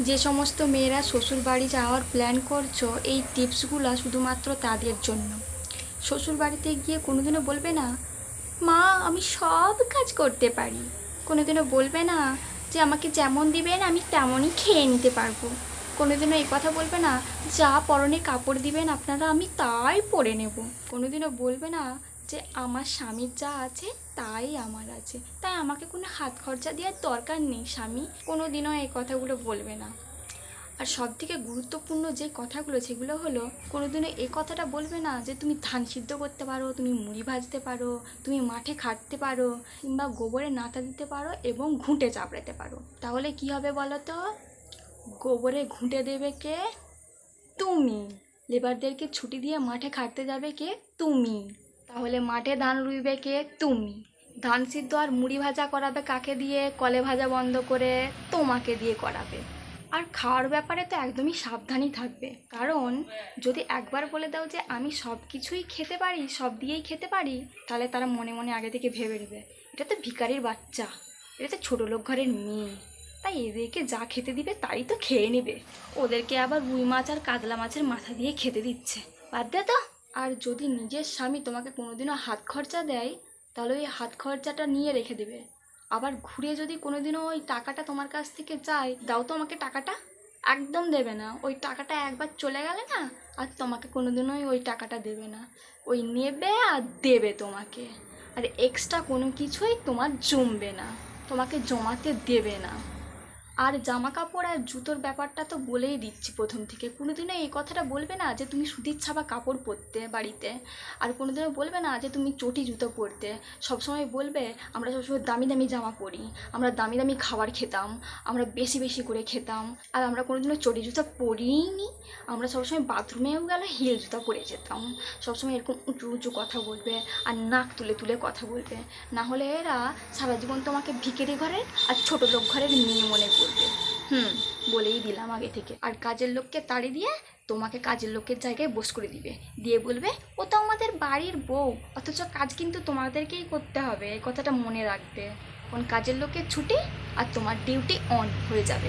যে সমস্ত মেয়েরা শ্বশুর বাড়ি যাওয়ার প্ল্যান করছ, এই টিপসগুলো শুধুমাত্র তাদের জন্য। শ্বশুর বাড়িতে গিয়ে কোনোদিনও বলবে না, মা, আমি সব কাজ করতে পারি। কোনোদিনও বলবে না যে, আমাকে যেমন দিবেন, আমি তেমনই খেয়ে নিতে পারব। কোনোদিনও এই কথা বলবে না, যা পরনে কাপড় দিবেন আপনারা, আমি তাই পরে নেব। কোনোদিনও বলবে না যে আমার স্বামীর যা আছে, তাই আমার আছে। তাই আমাকে কোনো হাত খরচা দেওয়ার দরকার নেই, স্বামী। কোনো দিনও এই কথাগুলো বলবে না। আর সব থেকে গুরুত্বপূর্ণ যে কথাগুলো, সেগুলো হলো, কোনোদিনও এই কথাটা বলবে না যে তুমি ধান সিদ্ধ করতে পারো, তুমি মুড়ি ভাজতে পারো, তুমি মাঠে খাটতে পারো, কিংবা গোবরে নাতা দিতে পারো এবং ঘুঁটে চাপড়াতে পারো। তাহলে কি হবে বলো তো? গোবরে ঘুঁটে দেবে কে? তুমি। লেবারদেরকে ছুটি দিয়ে মাঠে খাটতে যাবে কে? তুমি। তাহলে মাঠে ধান রুইবে কে? তুমি। ধান সিদ্ধ আর মুড়ি ভাজা করাবে কাকে দিয়ে? কলে ভাজা বন্ধ করে তোমাকে দিয়ে করাবে। আর খাওয়ার ব্যাপারে তো একদমই সাবধানই থাকবে। কারণ যদি একবার বলে দাও যে আমি সব কিছুই খেতে পারি, সব দিয়েই খেতে পারি, তাহলে তারা মনে মনে আগে থেকে ভেবে নেবে, এটা তো ভিখারির বাচ্চা, এটা তো ছোটো লোক ঘরের মেয়ে। তাই এদেরকে যা খেতে দিবে তাই তো খেয়ে নেবে। ওদেরকে আবার রুই মাছ আর কাতলা মাছের মাথা দিয়ে খেতে দিচ্ছে। বাদ দে তো। আর যদি নিজের স্বামী তোমাকে কোনোদিনও হাত খরচা দেয়, তাহলে ওই হাত খরচাটা নিয়ে রেখে দেবে। আবার ঘুরে যদি কোনোদিনও ওই টাকাটা তোমার কাছ থেকে চাই দাও তো আমাকে টাকাটা। একদম দেবে না। ওই টাকাটা একবার চলে গেলে না, আর তোমাকে কোনোদিনই ওই টাকাটা দেবে না। ওই নেবে আর দেবে তোমাকে। আর এক্সট্রা কোনো কিছুই তোমার জমবে না। তোমাকে জমাতে দেবে না। আর জামা কাপড় আর জুতোর ব্যাপারটা তো বলেই দিচ্ছি প্রথম থেকে। কোনোদিনও এই কথাটা বলবে না যে তুমি সুতির ছাপা কাপড় পরতে বাড়িতে। আর কোনোদিনও বলবে না যে তুমি চটি জুতো পরতে। সবসময় বলবে, আমরা সবসময় দামি দামি জামা পরি। আমরা দামি দামি খাবার খেতাম। আমরা বেশি বেশি করে খেতাম। আর আমরা কোনোদিনও চটি জুতো পরিনি আমরা সবসময় বাথরুমেও গেলে হিল জুতা পরে যেতাম। সবসময় এরকম উঁচু উঁচু কথা বলবে আর নাক তুলে তুলে কথা বলবে। না হলে এরা সারা জীবন তোমাকে ভিকেরি ঘরের আর ছোট লোক ঘরের মেয়ে মনে করবে। হুম, বলেই দিলাম আগে থেকে। আর কাজের লোককে তাড়ি দিয়ে তোমাকে কাজের লোকের জায়গায় বস করে দিবে। দিয়ে বলবে, ও তো আমাদের বাড়ির বউ, অথচ কাজ কিন্তু তোমাদেরকেই করতে হবে। এই কথাটা মনে রাখবে। কোন কাজের লোকের ছুটি আর তোমার ডিউটি অন হয়ে যাবে।